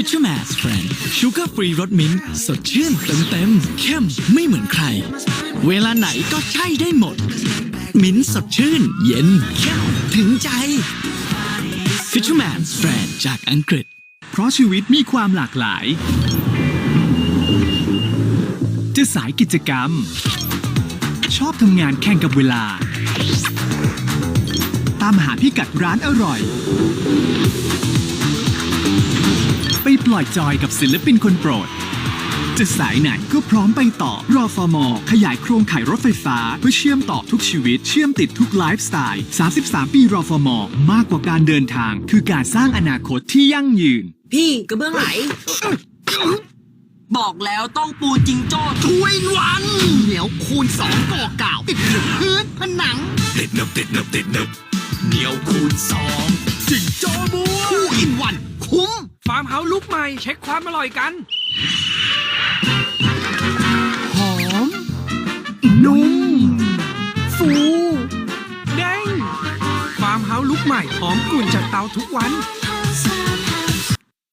Fisherman's Friend ชูการ์ฟรีรสมิ้นท์สดชื่นเต็มเต็มเข้มไม่เหมือนใคร เวลาไหนก็ใช่ได้หมด มิ้นท์สดชื่น เย็นเข้มถึงใจ Fisherman's Friend จากอังกฤษ เพราะชีวิตมีความหลากหลาย จะสายกิจกรรม ชอบทำงานแข่งกับเวลา ตามหาพิกัดร้านอร่อย ปปล่อยจอยกับศิลปินคนโปรด จะสายไหนก็พร้อมไปต่อรอฟอร์มอขยายโครงข่ายรถไฟฟ้า เพื่อเชื่อมต่อทุกชีวิต เชื่อมติดทุกไลฟ์สไตล์ 33 ปีรอฟอร์มอมากกว่าการเดินทาง คือการสร้างอนาคตที่ยั่งยืน พี่กระเบื้องไหล บอกแล้วต้องปูจิงโจ้ทุยวันเหนียวคูณสองก่อเก่าติดอยู่พื้นผนัง ติดหนึบติดหนึบติดหนึบเหนียวคูณสองจิงโจ้บัวคู่อินวันคุ้มฟาร์มเฮาส์ลุกใหม่ เช็คความอร่อยกันหอม นุ่ม ฟูเด้งฟาร์มเฮาส์ลุกใหม่หอมกลุ่นจากเตาทุกวัน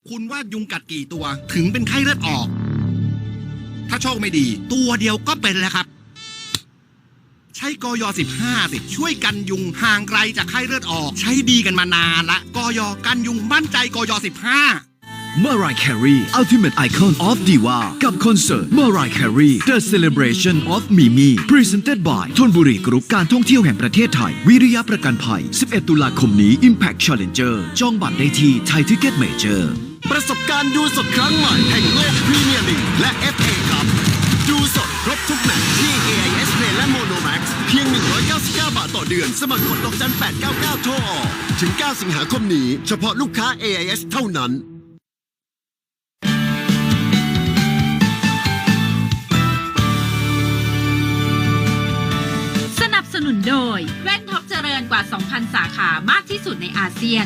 คุณว่ายุงกัดกี่ตัวถึงเป็นไข้เลือดออก ถ้าโชคไม่ดี ตัวเดียวก็เป็นแล้วครับ ใช้กอย15สิช่วยกันยุงห่างไกลจากไข้เลือดออก ใช้ดีกันมานานละกอยกันยุงมั่นใจกอย15 Mariah Carey Ultimate Icon of Diva กับคอนเสิร์ต Mariah Carey The Celebration of Mimi Presented by ทนบุรีกรุ๊ปการท่องเที่ยวแห่งประเทศไทย วิริยะประกันภัย 11 ตุลาคมนี้ Impact Challenger จองบัตรได้ที่ Thai Ticket Major ประสบการณ์ดูสดครั้งใหม่แห่งโลกพรีเมียร์ลีกและ FA ครับดูสดครบทุกแมตช์ที่ AIS Play และ Monomax เพียง 199 บาทต่อเดือน สมัครกดดอกจัน899 โทรออก ถึง 9 สิงหาคมนี้ เฉพาะลูกค้า AIS เท่านั้น บสนุนโดยแว่นท็อปเจริญกว่า 2,000 สาขามากที่สุดในอาเซียน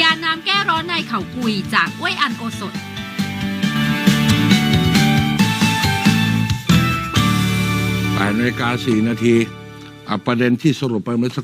ยาน้ำแก้ร้อนในเขากุยจากอ้วยอันโอสถ8นาฬิกา4นาทีอะประเด็นที่สรุปไปเมื่อสัก